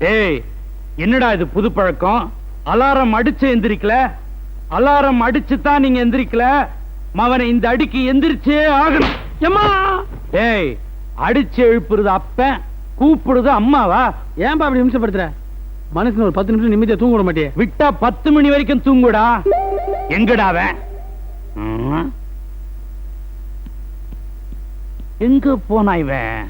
ஏய் என்னடா இது புது பழக்கம்? அலாரம் அடிச்சு எந்திரிக்கல? அலாரம் அடிச்சு தான் நீங்க எந்திரிக்கல? மவனை இந்த அடிக்கு எந்திரிச்சே ஆகணும். எம்மா! ஏய் அடிச்சு எழுப்புறது அப்பன் கூப்பிடுறது அம்மாவா? ஏன்பா அப்படி நிமிஷப்படுத்துற மனுஷன் ஒரு பத்து நிமிஷம் நிம்மதியா தூங்க விட மாட்டியே. விட்டா பத்து மணி வரைக்கும் தூங்குடா. எங்கடா அவன்? ம்? எங்க போனா இவன்?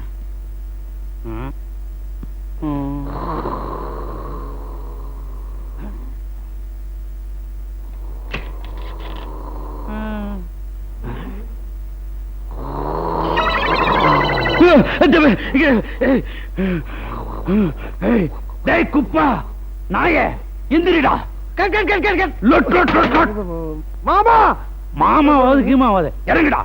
டேய் குப்பா நாயே எந்திரிடா லொட் லொட் லொட் லொட் மாமா மாமாவாது கீமாவாது இறங்குடா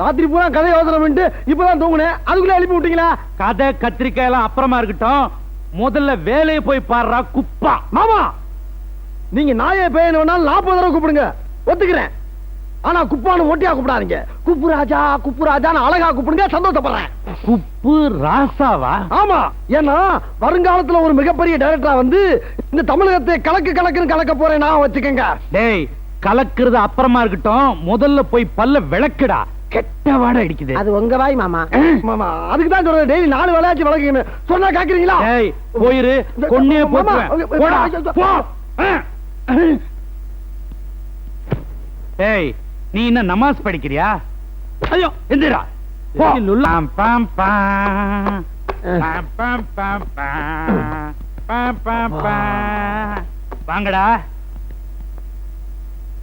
ராத்திரி பூரா கதை யோசனை பண்ணிட்டு இப்பதான் தூங்குனேன். அதுக்குள்ள எழுப்பி விட்டீங்களா? கதை கத்திரிக்காய் எல்லாம் அப்புறமா இருக்கட்டும். முதல்ல வேலையை போய் பாடுறா குப்பா. மாமா நீங்க நாயை பேயணும்னாலும் நாற்பது தடவை கூப்பிடுங்க. ஒத்துக்கிறேன். ஆனா குப்பானு ஒட்டியா கூப்பிடாதீங்க. குப்பு ராஜா குப்பு ராஜான்னு அழகா கூப்பிடுங்க சந்தோஷப்படுறேன். குப்பு ராசாவா? ஆமா ஏன்னா வருங்காலத்துல ஒரு மிகப்பெரிய டைரக்டரா வந்து இந்த தமிழகத்தை கலக்கு கலக்குன்னு கலக்க போறேன் நான் வச்சுக்கங்க. டேய் கலக்குறது அப்புறமா இருக்கட்டும். முதல்ல போய் பல்ல விளக்குடா. கெட்ட வாடை அடிக்குது. அது உங்க வாய் மாமா. மாமா அதுக்கு தான் சொல்றேன். டெய்லி நாலு வேலையாச்சும் விளக்குங்க சொன்னா கேக்குறீங்களா? டேய் போயிரு. கொன்னே போடா. போ. டேய் நீ என்ன நமாஸ் படிக்கிறியா? ஐயோ எந்திரா. ஏய், பாம், பாம். பாம், பாம், பாம், பாம். பாம், பாம், பாம். வாங்கடா.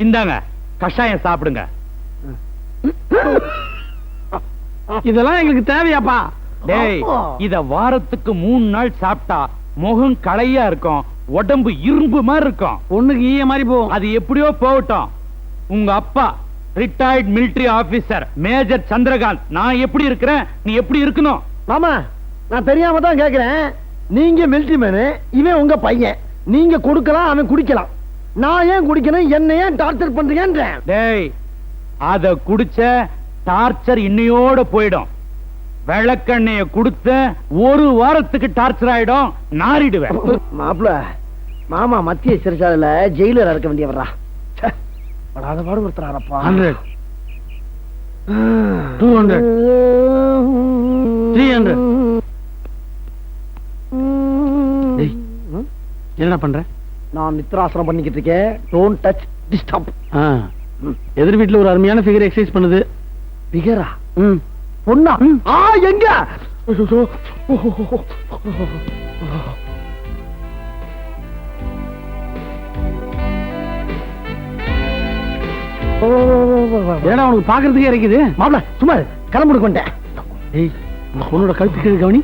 இந்தாங்க கஷாயம் சாப்பிடுங்க. இதெல்லாம் எங்களுக்கு தேவையாப்பா. டேய் இத வாரத்துக்கு மூணு நாள் சாப்பிட்டா முகம் களையா இருக்கும் உடம்பு இரும்பு மாதிரி இருக்கும். பொண்ணுக்கு ஈய மாதிரி போகும். அது எப்படியோ போகட்டும். உங்க அப்பா retired military officer major Chandrakanth. நான் எப்படி இருக்கிறேன்? நீ எப்படி இருக்கணும்? மாமா நான் தெரியாம தான் கேக்குறேன். நீங்க மிலிட்டரி மேனு இவன் உங்க பையன். நீங்க கொடுக்கலாம் அவன் குடிக்கலாம். நான் ஏன் குடிக்கணும்? என்ன ஏன் டார்ச்சர் பண்றீங்கன்றேன். டேய் அத குடிச்ச டார்ச்சர் இன்னையோட போயிடும். விளக்கெண்ணெய கொடுத்த ஒரு வாரத்துக்கு டார்ச்சர் ஆயிடும். நாரிடுவேன் மாப்பிள மாமா மத்திய சிறைச்சாலையில ஜெயிலர் இருக்க வேண்டியவரா படாத பாடுபடுத்துறாரப்பா hundred. Two hundred. Three hundred. என்ன பண்ற? நான் நித்ராசனம் பண்ணிக்கிட்டு இருக்கேன். டோன்ட் டச் டிஸ்டர்ப் எதிர் வீட்ல ஒரு அருமையான ஃபிகர் எக்ஸசைஸ் பண்ணுது. ஃபிகரா ம். பொண்ணா? ஆ எங்க. ஏடா உனக்கு பாக்குறதுக்கே இருக்குது மாப்ள சும்மா கிளம்புடு கொண்டேன் ஏய் இந்த பொண்ணோட கழுத்து கீழே கவனி.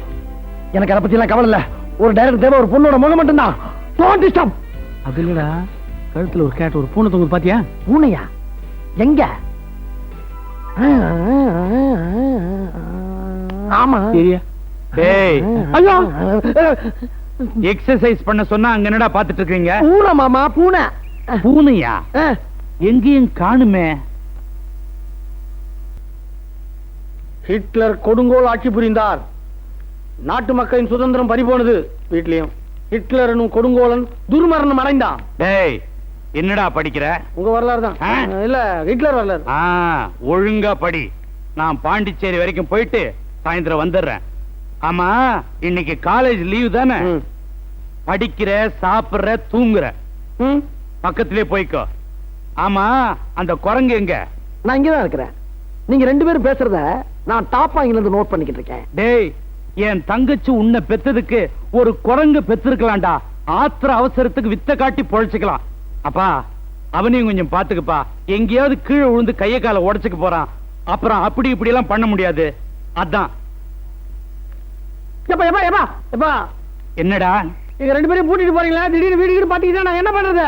எனக்கு அதை பத்தி எல்லாம் கவலை இல்ல. ஒரு டைரக்டர் தேவை ஒரு பொண்ணோட முகம் மட்டும்தான். டோன்ட் டிஸ்டர்ப் அது இல்லடா. கழுத்துல ஒரு கேட் ஒரு பூனை தொங்குது பாத்தியா? பூனையா? எங்க? ஆமா. டேய் ஐயோ. எக்ஸசைஸ் பண்ண சொன்னா அங்க என்னடா பாத்துட்டு இருக்கீங்க பூனை மாமா பூனை. பூனையா. எங்கேயும் காணுமே. ஹிட்லர் கொடுங்கோல் ஆட்சி புரிந்தார். நாட்டு மக்களின் சுதந்திரம் பறிபோனது வீட்லயும். ஹிட்லர் கொடுங்கோலன் துர்மரணம் அடைந்தான். டேய் என்னடா படிக்கிற? உங்க வரலாறு தான்? இல்ல ஹிட்லர் வரலாறு. ஒழுங்கா படி. நான் பாண்டிச்சேரி வரைக்கும் போயிட்டு சாயந்தரம் வந்துடுறேன். ஆமா இன்னைக்கு காலேஜ் லீவு தானே. படிக்கிற சாப்பிடுற தூங்குற. பக்கத்திலே போய்க்கோ. ஆமா அந்த குரங்கு எங்க? நான் இங்கதான் இருக்கிறேன். நீங்க ரெண்டு பேரும் பேசுறத நான் டாப் இருந்து நோட் பண்ணிக்கிட்டு இருக்கேன். டேய் என் தங்கச்சி உன்னை பெத்ததுக்கு ஒரு குரங்கு பெத்திருக்கலாம்டா. ஆத்திர அவசரத்துக்கு வித்த காட்டி பொழைச்சுக்கலாம். அப்பா அவனையும் கொஞ்சம் பாத்துக்கப்பா. எங்கேயாவது கீழே விழுந்து கைய காலை உடைச்சுக்க போறான். அப்புறம் அப்படி இப்படி எல்லாம் பண்ண முடியாது. அதான். என்னடா? எங்க ரெண்டு பேரும் பூட்டிட்டு போறீங்களா? திடீர்னு வீடு வீடு பாத்தீங்கன்னா நான் என்ன பண்றது?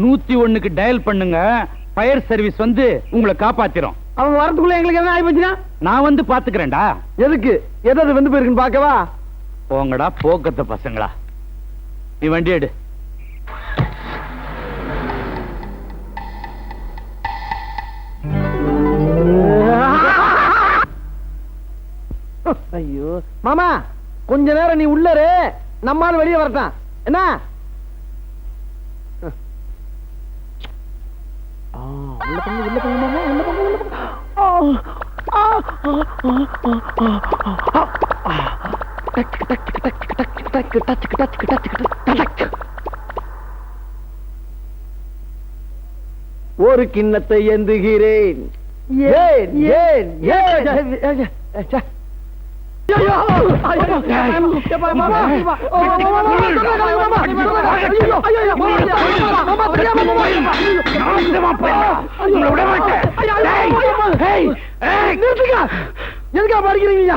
நூத்தி ஒண்ணுக்கு டயல் பண்ணுங்க. ஃபயர் சர்வீஸ் வந்து உங்களை காப்பாத்திரும். அவங்க வரதுக்குள்ள எங்களுக்கு என்ன ஆகி போச்சுன்னா நான் வந்து பாத்துக்கிறேன்டா. எதுக்கு? எதாவது வந்து போயிருக்குன்னு பாக்கவா போங்கடா போக்கத்த பசங்களா. நீ வண்டி எடு. ஐயோ மாமா கொஞ்ச நேரம் நீ உள்ளரு நம்மால் வெளியே வரட்டான் என்ன ஒரு கிண்ணத்தை எந்துகிறேன் ஏன் ஏன் ஏன் எதுக்கா படிக்கிறீங்க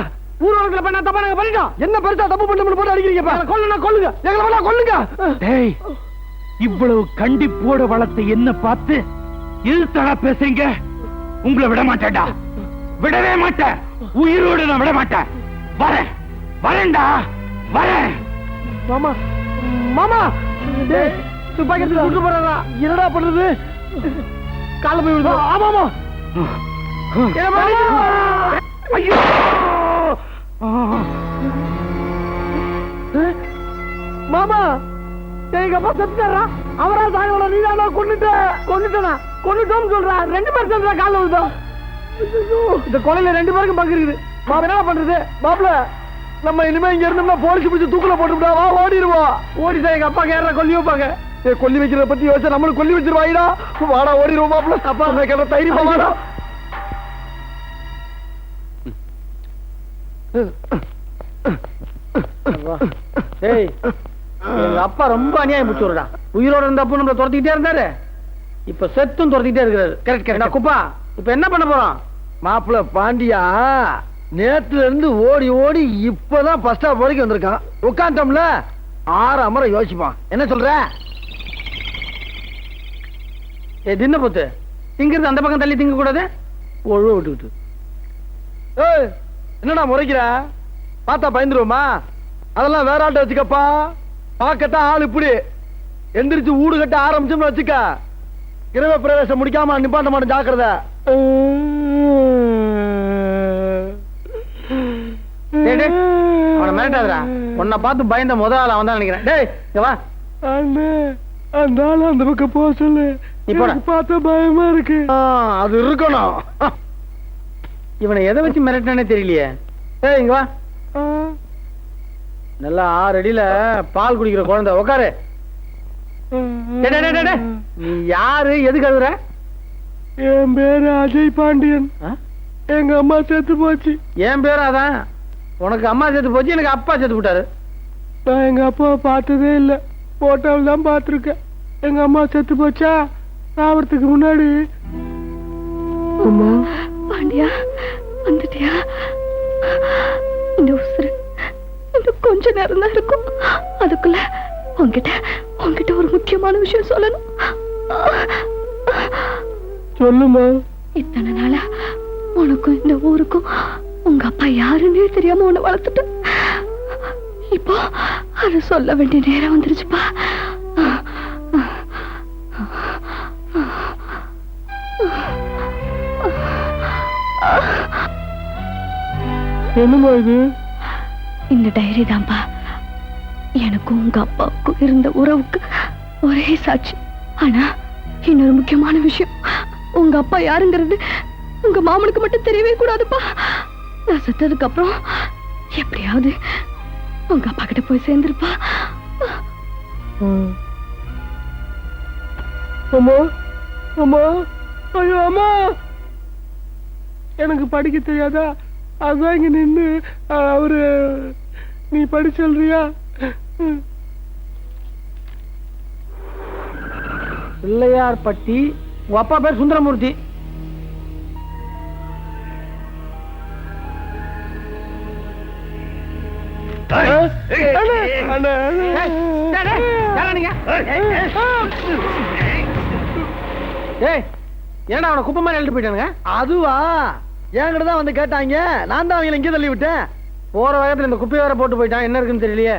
தப்பா நாங்க பண்ணிட்டோம் என்ன பெருசா தப்பு பண்ண போட்டு அடிக்கிறீங்க கொல்லுனா கொல்லுங்க எங்களை வேணா கொல்லுங்க டேய் இவ்வளவு கண்டிப்போட வளத்தை என்ன பார்த்து இழுத்தடா பேசுறீங்க உங்களை விட மாட்டேன்டா விடவே மாட்டேன் உயிரோடு நான் விட மாட்டேன் வரேன் வரேன்டா வரேன் மாமா மாமா. டேய் துப்பாக்கி எடுத்து சுட்டு என்னடா பண்றது கால போய் ஆமாமா. ஐயோ. மாமா. எங்க அப்பா செத்துட்டாரா அவரா சாயோட நீ தானா கொண்டுட்ட கொண்டுட்டனா கொண்டுட்டோம்னு சொல்றா. ரெண்டு பேர் கால விழுதா இந்த கொலையில ரெண்டு பேருக்கும் பங்கு இருக்குது. மாமா என்ன பண்றது? மாப்பிள நம்ம இனிமே இங்க இருந்தோம்னா போலீஸ் பிடிச்சு தூக்குல போட்டுவிட்டா வா ஓடிடுவோம் ஓடிதான் எங்க அப்பா கேற கொல்லி வைப்பாங்க. ஏ கொல்லி வைக்கிறத பத்தி யோசிச்சா நம்மளும் கொல்லி வச்சிருவாயிடா. வாடா ஓடிடுவோம் மாப்பிள. அப்பா என்ன கேட்ட தைரியமா வாடா. ஏய் எங்க அப்பா ரொம்ப அநியாயம் பிடிச்சுடுறா உயிரோட இருந்தப்போ நம்மள துரத்திக்கிட்டே இருந்தாரு. இப்ப செத்தும் துரத்திக்கிட்டே இருக்கிறாரு. கரெக்ட் கரெக்ட் குப்பா இப்ப என்ன பண்ண போறோம்? மாப்பிள்ள பாண்டியா. நேத்துல இருந்து ஓடி ஓடி இப்பதான் பஸ் ஸ்டாப் வரைக்கும் வந்திருக்கான். உட்காந்தோம்ல ஆறு அமர யோசிப்பான். என்ன சொல்ற? ஏ தின்ன போத்து. திங்கிறது அந்த பக்கம் தள்ளி திங்க கூடாது ஒழுவ விட்டு ஏய் என்னடா முறைக்கிற? பார்த்தா பயந்துருவோமா? அதெல்லாம் வேற ஆட்ட வச்சுக்கப்பா. பார்க்கத்தான் ஆள் இப்படி. எந்திரிச்சு ஊடு கட்ட ஆரம்பிச்சோம்னு வச்சுக்க. கிரக பிரவேசம் முடிக்காம நிப்பாட்ட மாட்டேன் ஜாக்கிரதை. மிரட்டாதடா உன்னை பார்த்து பயந்த முத ஆள் அவன் தான் நினைக்கிறேன். டேய் இங்க வா. அந்த ஆள் அந்த பக்கம் போக சொல்லு. நீ போட. பார்த்த பயமா இருக்கு. அது இருக்கணும். இவனை எதை வச்சு மிரட்டானே தெரியலையே. ஏய் இங்க வா. நல்லா ஆறு அடியில பால் குடிக்கிற குழந்தை உட்காரு டேய், டேய், டேய், டேய். நீ யாரு? எதுக்கு அழுகுற என் பேரு அஜய் பாண்டியன்? எங்க அம்மா செத்து போச்சு. என் பேரும் அதான்? உனக்கு அம்மா செத்து போச்சு எனக்கு அப்பா செத்து போட்டாரு நான் எங்க அப்பாவை பார்த்ததே இல்ல. போட்டோவில் தான் பார்த்துருக்கேன். எங்க அம்மா செத்து போச்சா? சாவறதுக்கு முன்னாடி. அம்மா. பாண்டியா வந்துட்டியா? இந்த உசுறு இன்னும் கொஞ்ச நேரம் தான் இருக்கும். அதுக்குள்ள உன்கிட்ட உன்கிட்ட ஒரு முக்கியமான விஷயம் சொல்லணும். சொல்லுமா. இத்தனை நாளா உனக்கும் இந்த ஊருக்கும் உங்க அப்பா யாருன்னே தெரியாம உன்னை வளர்த்துட்டு இப்போ அதை சொல்ல வேண்டிய நேரம் வந்துருச்சுப்பா. என்னம்மா இது? இந்த டைரி தான்ப்பா. எனக்கும் உங்க அப்பாவுக்கும் இருந்த உறவுக்கு ஒரே சாட்சி. ஆனா இன்னொரு முக்கியமான விஷயம். உங்க அப்பா யாருங்கிறது உங்க மாமனுக்கு மட்டும் தெரியவே கூடாதுப்பா. நான் செத்ததுக்கு அப்புறம் எப்படியாவது உங்க அப்பா கிட்ட போய் சேர்ந்துருப்பா. அம்மா அம்மா ஐயோ அம்மா. எனக்கு படிக்க தெரியாதா? அதான் இங்க நின்னு அவரு நீ படி சொல்றியா? பிள்ளையார் பட்டி உங்க அப்பா பேர் சுந்தரமூர்த்தி. ஏன்டா அவனை குப்பை மாதிரி எழுட்டு போயிட்டானுங்க? அதுவா? என்கிட்ட தான் வந்து கேட்டாங்க. நான் தான் அவங்களை இங்கே தள்ளி விட்டேன். போற வேகத்துல இந்த குப்பையை வேற போட்டு போயிட்டான். என்ன இருக்குன்னு தெரியலையே.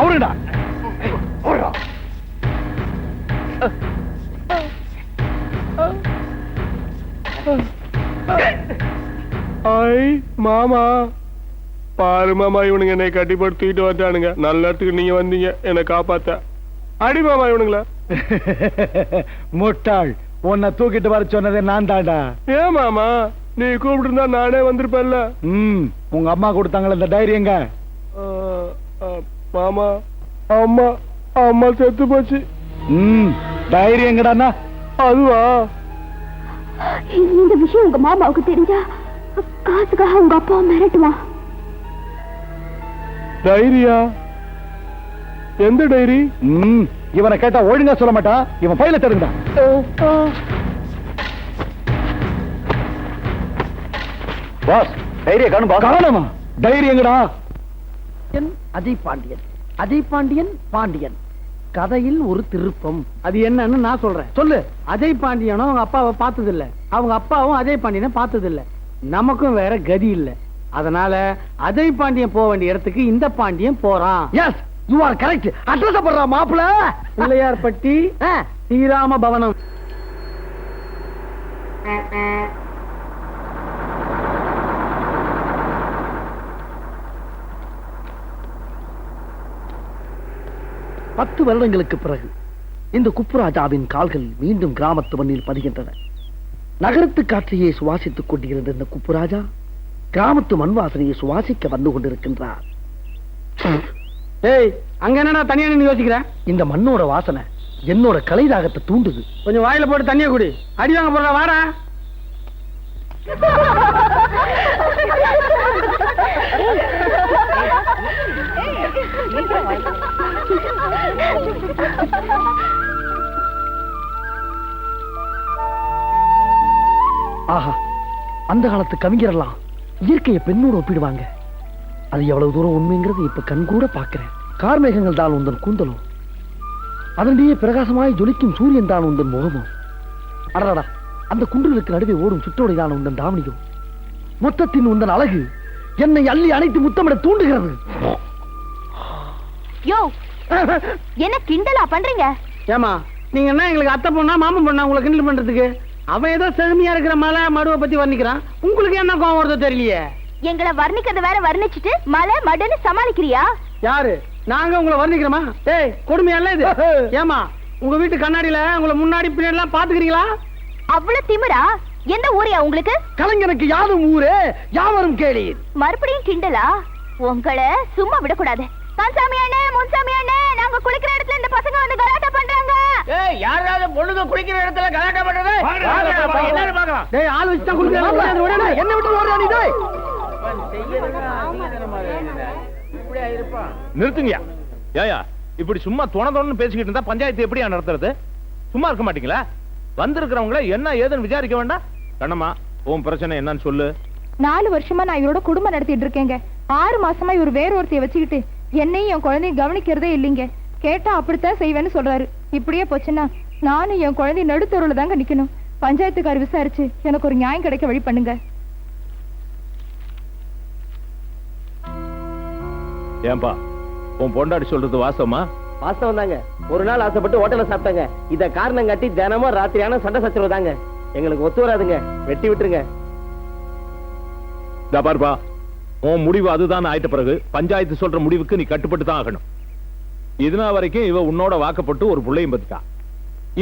அவருடா. ஐ மாமா. பாரு மாமா இவனுங்க என்னை கட்டிப்பட்டு தூக்கிட்டு வந்துட்டானுங்க நல்ல இடத்துக்கு நீங்க வந்தீங்க. என்னை காப்பாத்த. அடி மாமா இவனுங்களா. முட்டாள். உன்னை தூக்கிட்டு வர சொன்னதே நான் தான்டா. ஏன் மாமா? நீ கூப்பிட்டு நானே வந்திருப்பேன்ல. ம் உங்க அம்மா கொடுத்தாங்களே இந்த டைரி எங்க மாமா. அம்மா அம்மா செத்து போச்சு. ம் டைரி எங்கடாண்ணா அதுவா? இந்த விஷயம் உங்க மாமாவுக்கு தெரிஞ்சா காசுக்காக உங்க அப்பா மிரட்டுவான். டைரியா? எந்த டைரி? ம் இவனை கேட்டா ஒழுங்கா சொல்ல மாட்டான் இவன் பையில தருங்கடா பாஸ் டைரிய காணும் காணுமா? டைரி எங்கடா? அஜய் பாண்டியன் அஜய் பாண்டியன் பாண்டியன். கதையில் ஒரு திருப்பம். அது என்னன்னு நான் சொல்றேன். சொல்லு. அஜய் பாண்டியனும் அவங்க அப்பாவை பார்த்தது இல்ல அவங்க அப்பாவும் அஜய் பாண்டியனை பார்த்தது இல்ல நமக்கும் வேற கதி இல்ல. அதனால அஜய் பாண்டியன் போக வேண்டிய இடத்துக்கு இந்த பாண்டியன் போறான். Yes you are correct address போடுறா மாப்பிள பிள்ளையார் பட்டி ஸ்ரீராம பவனம் பத்து வருடங்களுக்கு பிறகு இந்த குப்புராஜாவின் கால்கள் மீண்டும் கிராமத்து மண்ணில் பதிகின்றன நகரத்து காற்றையே சுவாசித்துக் கொண்டிருந்த இந்த குப்புராஜா கிராமத்து மண் வாசனையை சுவாசிக்க வந்து கொண்டிருக்கின்றார் ஏய் அங்க என்னடா தனியா நின்னு யோசிக்கிற இந்த மண்ணோட வாசனை என்னோட கலைதாகத்தை தூண்டுது கொஞ்சம் வாயில போட்டு தண்ணிய குடி அடி வாங்க போறா வாடா ஆஹா அந்த காலத்து கவிஞரெல்லாம் இயற்கையை பெண்ணோடு ஒப்பிடுவாங்க. அது எவ்வளவு தூரம் உண்மைங்கிறது இப்ப கண்கூட பார்க்கிறேன். கார்மேகங்கள் தான் உந்தன் கூந்தலும். அதனிடையே பிரகாசமாய் ஜொலிக்கும் சூரியன் தான் உந்தன் முகமும். அடடா அந்த குன்றுகளுக்கு நடுவே ஓடும் சுற்றோடை தான் உந்தன் தாவணியும். மொத்தத்தின் உந்தன் அழகு என்னை அள்ளி அணைத்து முத்தமிட தூண்டுகிறது. யோ என்ன கிண்டலா பண்றீங்க? ஏமா நீங்க என்ன எங்களுக்கு அத்தை பொண்ணா மாமன் பொண்ணா உங்களை கிண்டல் பண்றதுக்கு? அவன் ஏதோ செழுமையா இருக்கிற மலை மடுவை பத்தி வர்ணிக்கிறான். உங்களுக்கு என்ன கோவம் வருதோ தெரியலையே. எங்களை வர்ணிக்கிறத வேற வர்ணிச்சிட்டு மலை மடுன்னு சமாளிக்கிறியா? யாரு? நாங்க உங்களை வர்ணிக்கிறோமா? ஏய் கொடுமையால இது? ஏமா உங்க வீட்டு கண்ணாடியில உங்களை முன்னாடி பின்னாடி எல்லாம் பாத்துக்கிறீங்களா அவ்வளவு திமிரா? எந்த ஊரியா உங்களுக்கு? கலைஞனுக்கு யாரும் ஊரே யாவரும் கேளீர். மறுபடியும் கிண்டலா? உங்களை சும்மா விடக்கூடாது. கன்சாமி அண்ணே முன்சாமி அண்ணே நாங்க குளிக்கிற இடத்துல இந்த பசங்க வந்து கலாட்டா பண்றாங்க. யாராவது பொண்ணுங்க குளிக்கிற இடத்துல கலாட்டம் பண்றது? என்னன்னு பாக்கலாம் டேய் ஆள் வச்சு தான் குடுக்குறேன் என்ன விட்டு ஓடுறா நீ டேய்? நிறுத்துங்கயா ஏயா இப்படி சும்மா தொண தொணன்னு பேசிக்கிட்டு இருந்தா பஞ்சாயத்து எப்படியா நடத்துறது? சும்மா இருக்க மாட்டீங்களா? வந்திருக்கிறவங்கள என்ன ஏதுன்னு விசாரிக்க வேண்டாம்? கண்ணம்மா உன் பிரச்சனை என்னன்னு சொல்லு. நாலு வருஷமா நான் இவரோட குடும்பம் நடத்திட்டு இருக்கேங்க. ஆறு மாசமா இவர் வேற ஒருத்தைய வச்சுக்கிட்டு என்னையும் என் குழந்தையும் கவனிக்கிறதே இல்லைங்க. கேட்டா அப்படித்தான் செய்வேன்னு சொல்றாரு. இப்படியே போச்சுன்னா நானும் என் குழந்தை நடுத்தருவுல தாங்க நிக்கணும். பஞ்சாயத்துக்கார் விசாரிச்சு எனக்கு ஒரு நியாயம் கிடைக்க வழி பண்ணுங்க. ஏன்பா உன் பொண்டாடி சொல்றது வாசமா வாஸ்தவம் தாங்க. ஒரு நாள் ஆசைப்பட்டு ஹோட்டல்ல சாப்பிட்டாங்க. இத காரணம் காட்டி தினமும் ராத்திரியான சண்டை சச்சரவு தாங்க. எங்களுக்கு ஒத்து வராதுங்க. வெட்டி விட்டுருங்க. பாருப்பா உன் முடிவு அதுதான் ஆயிட்ட பிறகு பஞ்சாயத்து சொல்ற முடிவுக்கு நீ கட்டுப்பட்டு தான் ஆகணும். இதுனா வரைக்கும் இவ உன்னோட வாக்கப்பட்டு ஒரு புள்ளையும் பத்துட்டா.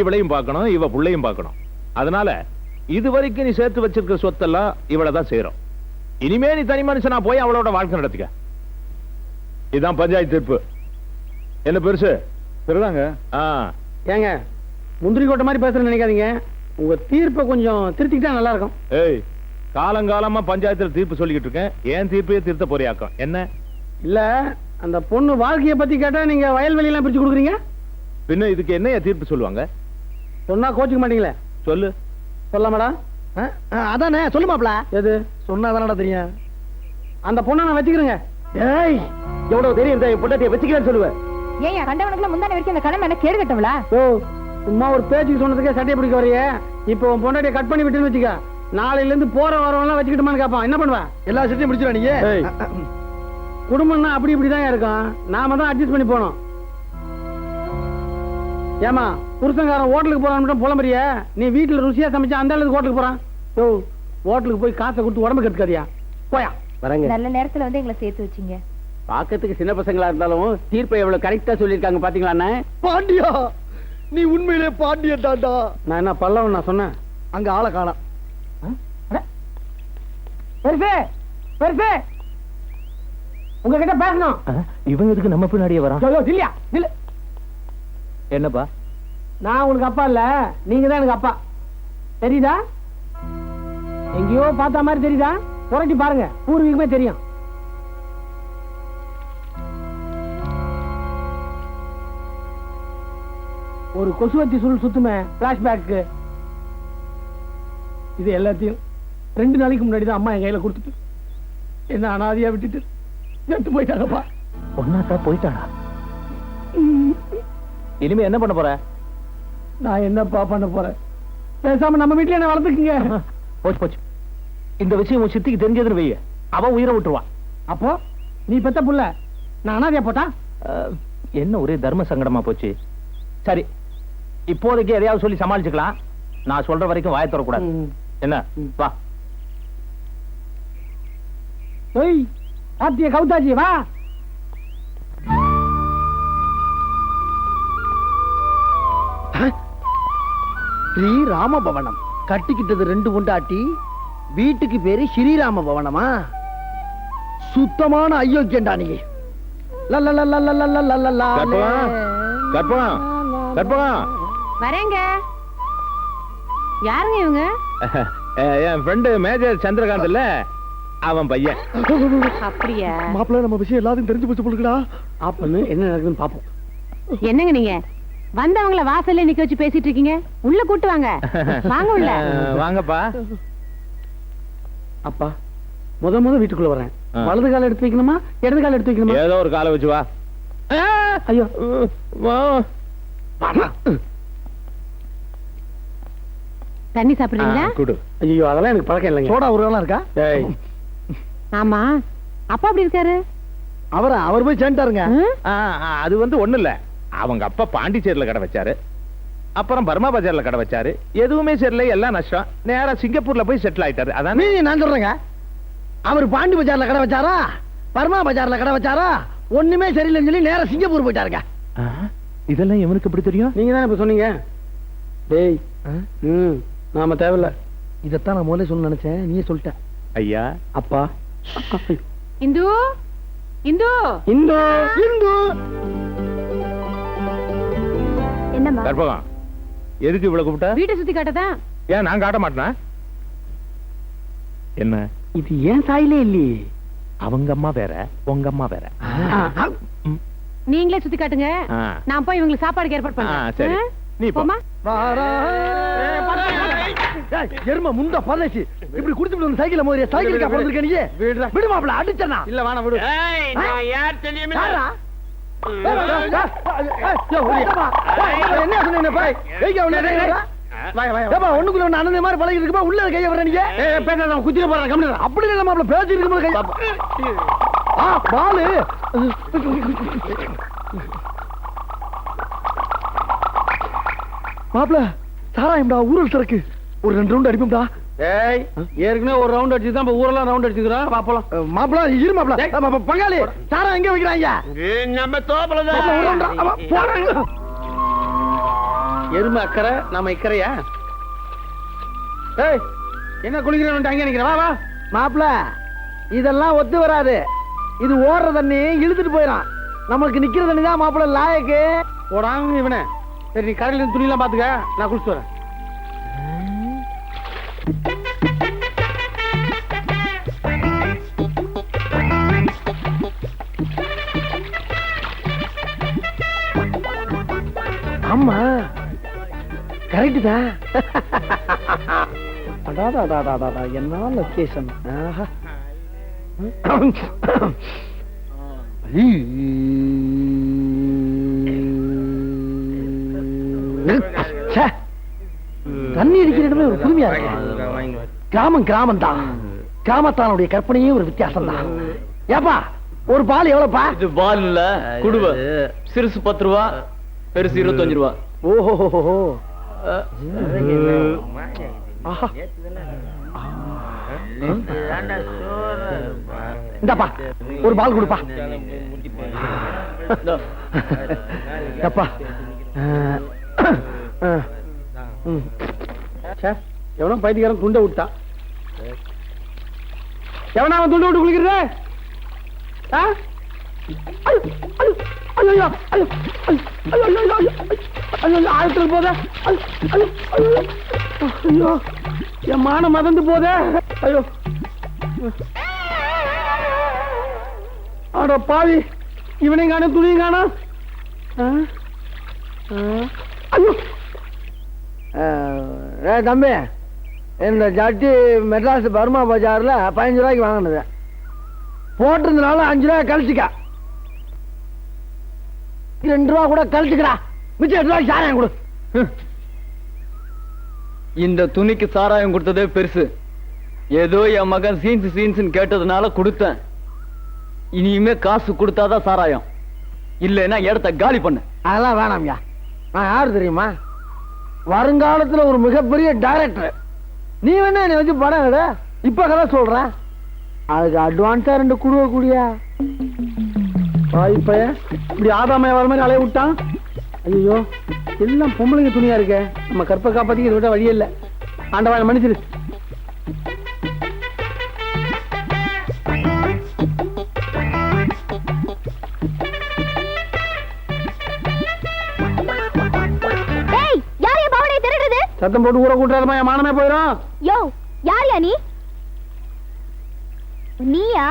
இவளையும் பார்க்கணும் இவ புள்ளையும் பார்க்கணும். அதனால இது வரைக்கும் நீ சேர்த்து வச்சிருக்கிற சொத்தெல்லாம் இவளை தான் சேரும். இனிமே நீ தனி மனுஷனா போய் அவளோட வாழ்க்கை நடத்திக்க. இதுதான் பஞ்சாயத்து தீர்ப்பு. என்ன பெருசு? சரிதாங்க ஆ. ஏங்க முந்திரி கோட்டை மாதிரி பேசுறேன்னு நினைக்காதீங்க. உங்க தீர்ப்பை கொஞ்சம் திருத்திக்கிட்டா நல்லா இருக்கும் ஏய் காலங்காலமா பஞ்சாயத்துல தீர்ப்பு சொல்லிக்கிட்டு இருக்கேன். ஏன் தீர்ப்பையே திருத்த போறியாக்கம்? என்ன? இல்ல அந்த பொண்ணு வாழ்க்கைய பத்தி கேட்டா நீங்க வயல்வெளி எல்லாம் பிரிச்சு கொடுக்குறீங்க? பின்ன இதுக்கு என்னைய தீர்ப்பு சொல்லுவாங்க? சொன்னா கோச்சிக்க மாட்டீங்களே? சொல்லு. சொல்லாமடா அதானே சொல்லு மாப்ள எது? சொன்னா தானடா தெரியும். அந்த பொண்ணை நான் வச்சுக்கிறேங்க. ஏய் எவ்வளவு தெரியும் இந்த பொண்டாட்டிய வச்சுக்கிறேன்னு சொல்லுவேன் ஏன் கண்டவனுக்குள்ள முந்தான வரைக்கும் அந்த கடமை என்ன கேடு கட்டவளா ஓ சும்மா ஒரு பேச்சுக்கு சொன்னதுக்கே சட்டையை பிடிக்க வரையே இப்போ உன் பொண்டாட்டியை கட் பண்ணி விட்டுன்னு வச்சுக்க. நாளையில இருந்து போற வரவெல்லாம் வச்சுக்கிட்டுமான்னு கேட்பான் என்ன பண்ணுவ? எல்லா சட்டையும் பிடிச்சிடா நீங்க குடும்பம்னா அப்படி இப்படி தான் இருக்கும். நாம தான் அட்ஜஸ்ட் பண்ணி போனோம் ஏமா புருஷங்காரன் ஹோட்டலுக்கு போறான்னு மட்டும் புலம்புறிய? நீ வீட்டுல ருசியா சமைச்சு அந்த அளவுக்கு ஹோட்டலுக்கு போறான்? ஓ ஹோட்டலுக்கு போய் காசை கொடுத்து உடம்பு கெடுக்காதியா போயா. வரங்க. நல்ல நேரத்துல வந்து எங்களை சேர்த்து வச்சீங்க. பாக்கிறதுக்கு சின்ன பசங்களா இருந்தாலும் தீர்ப்பை எவ்வளவு கரெக்டா சொல்லிருக்காங்க பாத்தீங்களா பாண்டியா! நீ உண்மையிலே பாண்டிய தாண்டா. நான் என்ன பல்லவன் நான் சொன்னேன்? அங்க ஆளை காணோம். பெருசே பெருசே! உங்ககிட்ட பேசணும். இவங்க எதுக்கு நம்ம பின்னாடியே வரான்? இல்லையா இல்ல என்னப்பா? நான் உங்களுக்கு அப்பா இல்ல நீங்க தான் எனக்கு அப்பா. தெரியுதா? எங்கேயோ பார்த்த மாதிரி தெரியுதா? புரட்டி பாருங்க பூர்வீகமே தெரியும். ஒரு கொசுவத்தி சுருள் சுத்துமே பிளாஷ்பேக்கு இது எல்லாத்தையும் ரெண்டு நாளைக்கு முன்னாடி தான் அம்மா என் கையில கொடுத்துட்டு என்ன அனாதையா விட்டுட்டு. செத்து போயிட்டாங்கப்பா. ஒன்னாத்தா போயிட்டானா இனிமே என்ன பண்ண போற? நான் என்னப்பா பண்ண போறேன்? பேசாம நம்ம வீட்டுல என்ன வளர்த்துக்குங்க? போச்சு போச்சு. இந்த விஷயம் உன் சித்திக்கு தெரிஞ்சதுன்னு வைய. அவன் உயிரை விட்டுருவான். அப்போ? நீ பெத்த புள்ள. நான் அனாதையா போட்டா? என்ன ஒரே தர்ம சங்கடமா போச்சு. சரி இப்போதைக்கு எதையாவது சொல்லி சமாளிச்சுக்கலாம். நான் சொல்ற வரைக்கும் வாய தரக்கூடாது என்ன? வா. ஆத்திய கவுதாஜி வா. ஸ்ரீ ராம பவனம் கட்டிக்கிட்டது ரெண்டு பொண்டாட்டி வீட்டுக்கு பேரு ஸ்ரீராம பவனமா சுத்தமான அயோக்கியண்டா நீ. வரேங்க. யாருங்க இவங்க? என் ஃப்ரெண்டு மேஜர் சந்திரகாந்த் இல்ல? அவன் பையன். அப்படியா? மாப்பிள்ளை நம்ம விஷயம் எல்லாத்தையும் தெரிஞ்சு போச்சு போலுக்குடா அப்பன்னு என்ன நடக்குதுன்னு பாப்போம். என்னங்க நீங்க? வந்தவங்கள வாசல்ல நிக்க வச்சு பேசிட்டு இருக்கீங்க உள்ள கூட்டு வாங்க. வாங்க உள்ள. வாங்கப்பா. அப்பா முத முத வீட்டுக்குள்ள வரேன். வலது கால எடுத்து வைக்கணுமா? இடது கால எடுத்து வைக்கணுமா? ஏதோ ஒரு காலை வச்சு வா. ஐயோ. வா. தண்ணி சாப்பிடுறீங்களா? ஐயோ அதெல்லாம் எனக்கு பழக்கம் இல்லைங்க. சோடா ஒரு இருக்கா? ஆமா. அப்பா அப்படி இருக்காரு? அவரா? அவர் போய் சேர்ந்துட்டாருங்க. அது வந்து ஒண்ணு இல்ல. அவங்க அப்பா பாண்டிச்சேரியில கடை வச்சாரு. அப்புறம் பர்மா பஜார்ல கடை வச்சாரு. எதுவுமே சரியில்லை எல்லாம் நஷ்டம். நேரா சிங்கப்பூர்ல போய் செட்டில் ஆயிட்டாரு. அதானே? நீ நான் சொல்றேங்க. அவர் பாண்டி பஜார்ல கடை வச்சாரா? பர்மா பஜார்ல கடை வச்சாரா? ஒண்ணுமே சரியில்லைன்னு சொல்லி நேரா சிங்கப்பூர் போயிட்டாருங்க. இதெல்லாம் இவனுக்கு எப்படி தெரியும்? நீங்க தானே இப்ப சொன்னீங்க? டேய் ம் நாம தேவையில்ல. இதத்தான் நான் முதல்ல சொல்ல நினைச்சேன். நீயே சொல்லிட்ட. ஐயா. அப்பா. இந்து? இந்து? இந்து இந்து. என்னம்மா? கற்பகம் எதுக்கு இவ்வளவு கூப்பிட்ட? வீட்டை சுத்தி காட்டதான் ஏன் நான் காட்ட மாட்டேனா? என்ன? இது ஏன் சாயிலே இல்லையே. அவங்க அம்மா வேற உங்க அம்மா வேற. நீங்களே சுத்தி காட்டுங்க. நான் போய் இவங்களுக்கு சாப்பாடுக்கு ஏற்பாடு ஆ, சரி. பண்றேன் நீ போ. போமா எரும முண்ட பரதேசி இப்படி குடிச்சு வந்து சைக்கிள் மோதிய சைக்கிள் பிறந்திருக்க நீ விடு மாப்ள அடிச்சனா இல்ல வேணாம் விடு யார் தெரியுமா என்ன சொன்னீங்க பாய் உள்ள ஏப்பா ஒண்ணுக்குள்ள ஒண்ணு அண்ணன் மாதிரி பழகி இருக்குமா உள்ள கைய வர நீங்க பேசாத குத்திர போற கம்மி அப்படி இல்ல மாப்ள பேசி இருக்கும்போது கை ஆ பாலு மாப்ள சாராயம்டா ஊரல் சரக்கு ஒரு ரெண்டு ரவுண்ட் அடிப்போம்டா. ஏய் ஏற்கனவே ஒரு ரவுண்ட் அடிச்சு தான் இப்ப ஊரெல்லாம் ரவுண்ட் அடிச்சுக்கிறோம் பாப்பலாம் மாப்பிள இரு மாப்பிள. பங்காளி சாரா எங்க வைக்கிறாங்க நம்ம தோப்பல போறாங்க. எருமை அக்கறை நம்ம இக்கறையா? ஏய் என்ன குளிக்கிறேன் அங்கே நிக்கிறேன் வா வா. மாப்பிள இதெல்லாம் ஒத்து வராது. இது ஓடுற தண்ணி இழுத்துட்டு போயிடும். நமக்கு நிக்கிற தண்ணி தான் மாப்பிள லாயக்கு. போடாங்க இவனே. சரி நீ கடையில இருந்து துணியெல்லாம் பாத்துக்க. நான் குளிச்சுட்டு வரேன். கரெக்ட் தான் அடாடா அடாடா அடாடா என்ன லொகேஷன் ஆஹா. ச்சே, தண்ணி அடிக்கிற இடமே ஒரு புதுமையா இருக்கு. கிராமம் கிராமம் தான் கிராமத்தானுடைய கற்பனையே ஒரு வித்தியாசம் தான் ஏப்பா ஒரு பால் எவ்வளவுப்பா இது பால் இல்ல குடுவ. சிறுசு பத்து ரூபா பெருசு இருபத்தஞ்சு ரூபா. ஓஹோ இந்தாப்பா ஒரு பால் கொடுப்பா. தப்பா சார் எவனோ பைத்தியக்காரன் துண்டை விட்டான் எவனா அவன் துண்டை விட்டு குளிக்கிறது? ஆழத்துல போத. ஐயோ என் மானம் மறந்து போத. ஐயோ. ஆட பாவி. இவனை காணும் துணியும் காணும் ஐயோ. ஏ தம்பி. இந்த ஜட்டி மெட்ராஸ் பர்மா பஜார்ல பதினஞ்சு ரூபாய்க்கு வாங்கினது. போட்டிருந்தனால அஞ்சு ரூபாய் கழிச்சிக்கா. ரெண்டு ரூபா கூட கழிச்சுக்கடா மிச்சம் எட்டு ரூபாய்க்கு சாராயம் கொடு. இந்த துணிக்கு சாராயம் கொடுத்ததே பெருசு. ஏதோ என் மகன் சீன்ஸ் சீன்ஸ் கேட்டதுனால கொடுத்தேன். இனிமே காசு கொடுத்தாதான் சாராயம். இல்லைன்னா இடத்த காலி பண்ணு. அதெல்லாம் வேணாம்யா நான் யாரு தெரியுமா? வருங்காலத்துல ஒரு மிகப்பெரிய டைரக்டர் நீ வேணா என்னை வச்சு படம் எடு. இப்ப கதை சொல்றேன். அதுக்கு அட்வான்ஸா ரெண்டு குடுவ கூடியா? இப்ப இப்படி ஆதாமய வர மாதிரி அலைய விட்டான்? ஐயோ எல்லாம் பொம்பளைங்க துணியா இருக்கே. நம்ம கற்பை காப்பாத்திக்க விட வழியே இல்ல. ஆண்டவா மன்னிச்சிரு. சத்தம் போட்டு ஊற கூட்டாதமா என் மானமே போயிடும் யோ யார் யா நீ? நீயா?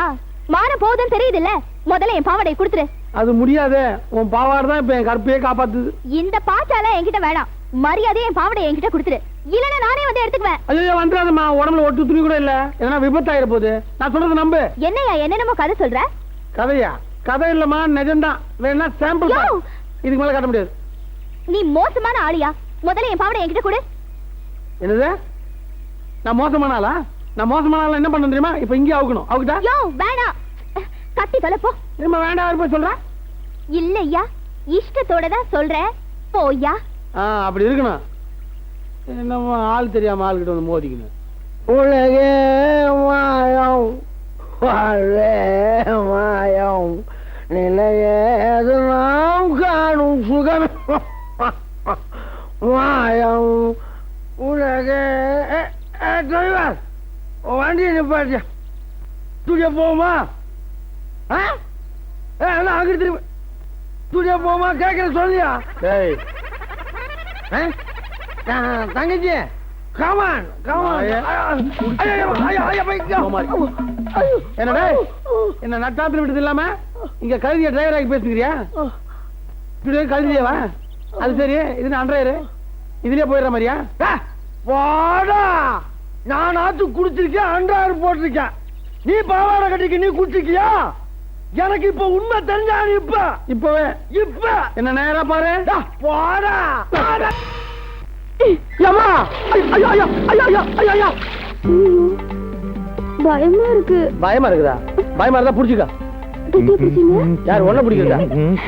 மானம் போகுதுன்னு தெரியுதுல்ல. முதல்ல என் பாவாடையை கொடுத்துரு. அது முடியாது உன் பாவாடு தான் இப்ப என் கற்பையே காப்பாத்துது. இந்த பாட்டால என்கிட்ட வேணாம். மரியாதையை என் பாவாடையை என்கிட்ட கொடுத்துரு. இல்லைன்னா நானே வந்து எடுத்துக்குவேன். ஐயோ வந்துடாதம்மா உடம்புல ஒட்டு துணி கூட இல்ல. ஏன்னா விபத்தாயிர போகுது. நான் சொல்றது நம்பு. என்னய்யா என்னென்னமோ கதை சொல்ற? கதையா? கதை இல்லம்மா நிஜம்தான். வேணா சாம்பிள்! இதுக்கு மேல காட்ட முடியாது. நீ மோசமான ஆளியா? முதல்ல என் பாவாடை என்கிட்ட கொடு. என்னது? நான் மோசமான ஆளா? நான் மோசமான ஆளா என்ன பண்ண தெரியுமா? இப்ப இங்கே அவுக்கணும். அவுக்கிட்டா? யோ வேணாம். கத்தி தொலைப்போ திரும்ப வேண்டாம் இருப்ப சொல்றேன் இல்லையா? இஷ்டத்தோட தான் சொல்றேன் போய்யா அப்படி இருக்கணும். என்னம்மா ஆள் தெரியாம ஆள்கிட்ட வந்து மோதிக்கணும். உலகே மாயம் வாழே மாயம் நிலையேது நாம் காணும் சுகம். மாயம் உலகே டிரைவர் வண்டியை நிப்பாட்டியா? துடிய போமா அங்கிட்டு திரும்ப துடிய போமா கேட்கற சொல்லியா டேய். தங்கச்சி கமான் கமான் என்னடா என்ன நட்டாத்துல விட்டது இல்லாம இங்க கழுதிய டிரைவர் ஆகி பேசுகிறியா இப்படி கழுதியவா? அது சரி இது அன்றையரு இதுலயே போயிடுற மாதிரியா? போடா நானாச்சு குடிச்சிருக்கேன் அன்றாயிரம் போட்டிருக்கேன். நீ பாவாடை கட்டிக்க நீ குடிச்சிருக்கியா? எனக்கு இப்ப உண்மை தெரிஞ்சா இப்ப. இப்பவே? இப்ப. என்ன நேரா பாரு? போடா. பயமா இருக்கு. பயமா இருக்குதா? பயமா இருந்தா புடிச்சுக்கா. யார் ஒண்ண பிடிக்கிறதா?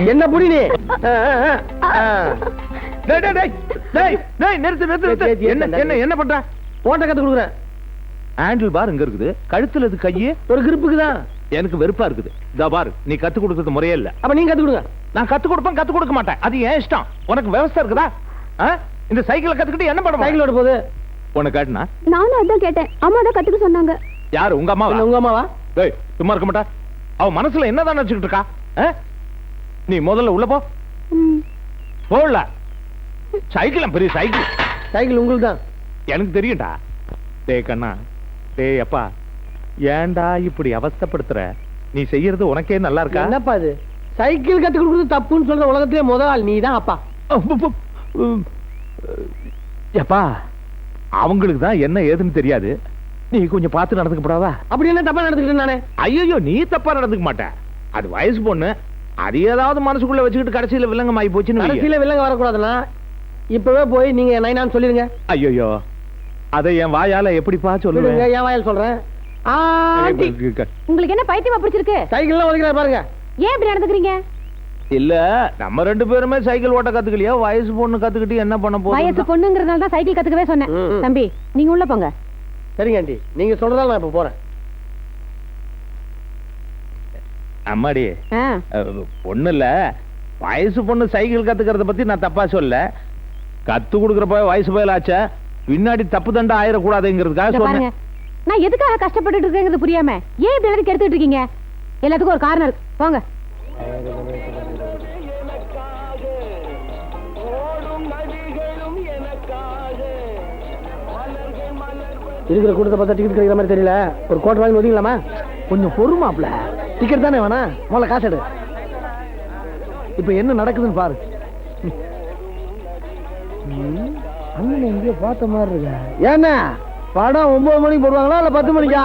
என்ன புடி நீ? என்ன பண்ற? போட்ட கத்து கொடுக்குறேன். ஹேண்டில் பார் இங்க இருக்குது. கழுத்துல இது கையே. ஒரு கிரிப்புக்குதான் எனக்கு வெறுப்பா இருக்குது. இதா பாரு நீ கத்து கொடுக்கறது முறையே இல்ல. அப்ப நீங்க கத்து கொடுங்க. நான் கத்து கொடுப்பேன் கத்து கொடுக்க மாட்டேன். அது ஏன் இஷ்டம்? உனக்கு விவசாயம் இருக்குதா? இந்த சைக்கிளை கத்துக்கிட்டு என்ன பண்ண சைக்கிள் ஓட போகுது. உனக்கு காட்டுனா? நானும் அதான் கேட்டேன். அம்மா தான் கத்துக்க சொன்னாங்க. யாரு உங்க அம்மாவா? என்ன உங்க அம்மாவா? டேய் சும்மா இருக்க மாட்டா. அவ மனசுல என்னதான் நினைச்சுக்கிட்டு இருக்கா? நீ முதல்ல உள்ள போ. போடல சைக்கிள் பெரிய சைக்கிள். சைக்கிள் உங்களுக்கு தான் எனக்கு தெரியும்டா. டேய் கண்ணா. டேய் அப்பா. ஏன்டா இப்படி அவஸ்தைப்படுத்துற? நீ செய்யறது உனக்கே நல்லா இருக்கா என்னப்பா இது? சைக்கிள் கத்து கொடுக்குறது தப்புன்னு சொல்ற உலகத்திலே முதல் ஆள் நீ தான் அப்பா எப்பா அவங்களுக்கு தான் என்ன ஏதுன்னு தெரியாது. நீ கொஞ்சம் பார்த்து நடந்துக்கப்படாதா அப்படி என்ன தப்பா நடந்துக்கிட்டேன் நானே? ஐயோ நீ தப்பா நடந்துக்க மாட்ட. அது வயசு பொண்ணு அது ஏதாவது மனசுக்குள்ள வச்சுக்கிட்டு கடைசியில வில்லங்கம் ஆகி போச்சுன்னு. கடைசியில வில்லங்க வரக்கூடாதுன்னா இப்பவே போய் நீங்க நைனான்னு சொல்லிருங்க. ஐயோ அதை என் வாயால எப்படிப்பா சொல்லுங்க என் வாயால் சொல்றேன். உங்களுக்கு என்ன பைத்தியமா பிடிச்சிருக்கு? சைக்கிள்லாம் உதைக்கிறார் பாருங்க. ஏன் இப்படி நடந்துக்கிறீங்க? இல்ல நம்ம ரெண்டு பேருமே சைக்கிள் ஓட்ட கத்துக்கலையா? வயசு பொண்ணு கத்துக்கிட்டு என்ன பண்ண வயசு போகுது பொண்ணுங்கிறதால தான் சைக்கிள் கத்துக்கவே சொன்னேன். தம்பி நீங்க உள்ள போங்க. சரிங்க ஆண்டி. நீங்க சொல்றதால நான் இப்ப போறேன். அம்மாடி பொண்ணு இல்ல. வயசு பொண்ணு சைக்கிள் கத்துக்கிறத பத்தி நான் தப்பா சொல்ல கத்து கொடுக்கறப்ப வயசு பயலாச்சா. பின்னாடி தப்பு தண்டா ஆயிடக்கூடாதுங்கிறதுக்காக சொன்னேன். நான் எதுக்காக கஷ்டப்பட்டு இருக்கேங்கிறது புரியாம ஏன் இப்படி எல்லாத்தையும் கெடுத்துட்டு இருக்கீங்க? எல்லாத்துக்கும் ஒரு காரணம் இருக்கு. போங்க. இருக்கிற கூட்டத்தை பார்த்தா டிக்கெட் கிடைக்கிற மாதிரி தெரியல. ஒரு கோட்டை வாங்கி ஒதுங்கலாமா கொஞ்சம் பொறுமாப்ல டிக்கெட் தானே வேணா? முதல்ல காசு எடு. இப்ப என்ன நடக்குதுன்னு பாரு. அண்ணன் எங்கேயோ பார்த்த மாதிரி இருக்க? ஏன்னா? படம் ஒன்பது மணிக்கு போடுவாங்களா இல்ல பத்து மணிக்கா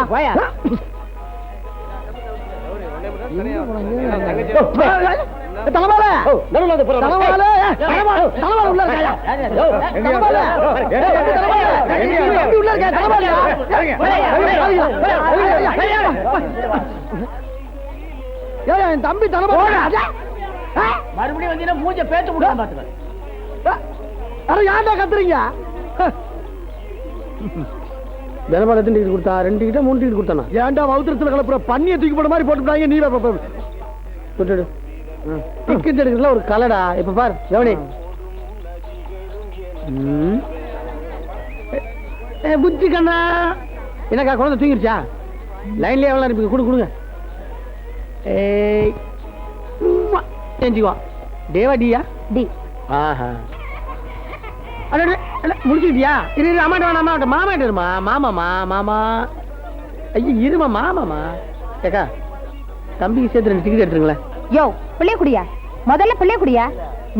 தலைமால தலைமால தலைமால உள்ள இருக்காயா தலைமால எப்படி உள்ள இருக்க தலைமாலையா ஏய் என் தம்பி தலைமால மறுபடியும் வந்தீங்கன்னா மூஞ்ச பேச்சு பாத்துக்க யார்டா கத்துறீங்க தினபால எத்தனை டிக்கெட் கொடுத்தா? ரெண்டு டிக்கெட்டா மூணு டிக்கெட் கொடுத்தானா? ஏன்டா வவுத்திரத்துல கலப்புற? பண்ணிய தூக்கி போட மாதிரி போட்டுட்டாங்க நீ விட்டுடு டிக்கெட் எடுக்கிறதுல ஒரு கலடா. இப்ப பார் கவனி. ஏ, புத்தி கண்ணா. என்னக்கா குழந்தை தூங்கிருச்சா? லைன்லயே எவ்வளோ இருப்பீங்க கொடு கொடுங்க. ஏய். உம்மா. ஏஞ்சிக்குவா. டேவா டியா? டி. ஆஹா. அட அட, அட, முடிச்சுக்கிட்டியா? இரு இரு அம்மாட்ட வேணாம் அம்மாட்ட. மாமாட்ட இருமா? மாமாமா மாமா. ஐயோ இருமா மாமாமா ஏக்கா தம்பிக்கு சேர்த்து ரெண்டு டிக்கெட் எடுத்துருங்களேன். யோ பிள்ளைய குடியா? முதல்ல பிள்ளைய குடியா?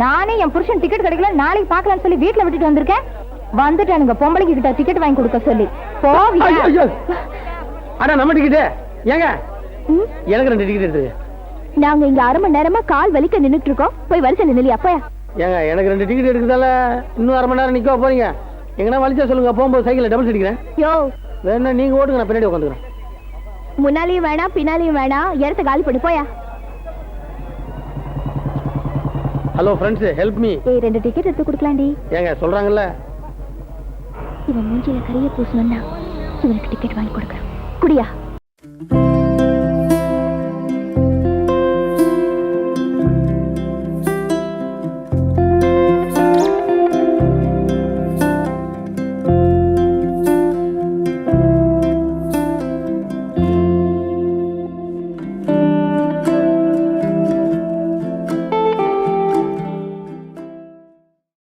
நானே என் புருஷன் டிக்கெட் கிடைக்கல நாளைக்கு பார்க்கலாம்னு சொல்லி வீட்ல விட்டுட்டு வந்திருக்கேன். வந்துட்டானுங்க பொம்பளைக்கு கிட்ட டிக்கெட் வாங்கி கொடுக்க சொல்லி. போவியா. அண்ணா நம்ம டிக்கெட்டு ஏங்க? எனக்கு ரெண்டு டிக்கெட் எடுத்துருங்க நாங்க இங்க அரை மணி நேரமா கால் வலிக்க நின்னுட்டு இருக்கோம். போய் வரிசை நில்லி அப்பயா ஏங்க எனக்கு ரெண்டு டிக்கெட் எடுக்கிறதால இன்னும் அரை மணி நேரம் நிற்க போறீங்க? எங்கன்னா வலிச்சா சொல்லுங்க போகும்போது சைக்கிளில் டபுள்ஸ் அடிக்கிறேன். யோ. வேணா நீங்க ஓட்டுங்க நான் பின்னாடி உட்காந்துக்கிறேன் முன்னாலையும் வேணாம் பின்னாலையும் வேணாம். இடத்த காலி பண்ணி போயா. ஹலோ ஃப்ரெண்ட்ஸ் ஹெல்ப் மீ ஏய் ரெண்டு டிக்கெட் எடுத்து கொடுக்கலாண்டி. ஏங்க சொல்றாங்கல்ல? இவன் மூஞ்சில கரிய பூசணும்னா இவனுக்கு டிக்கெட் வாங்கி கொடுக்குறோம் குடியா.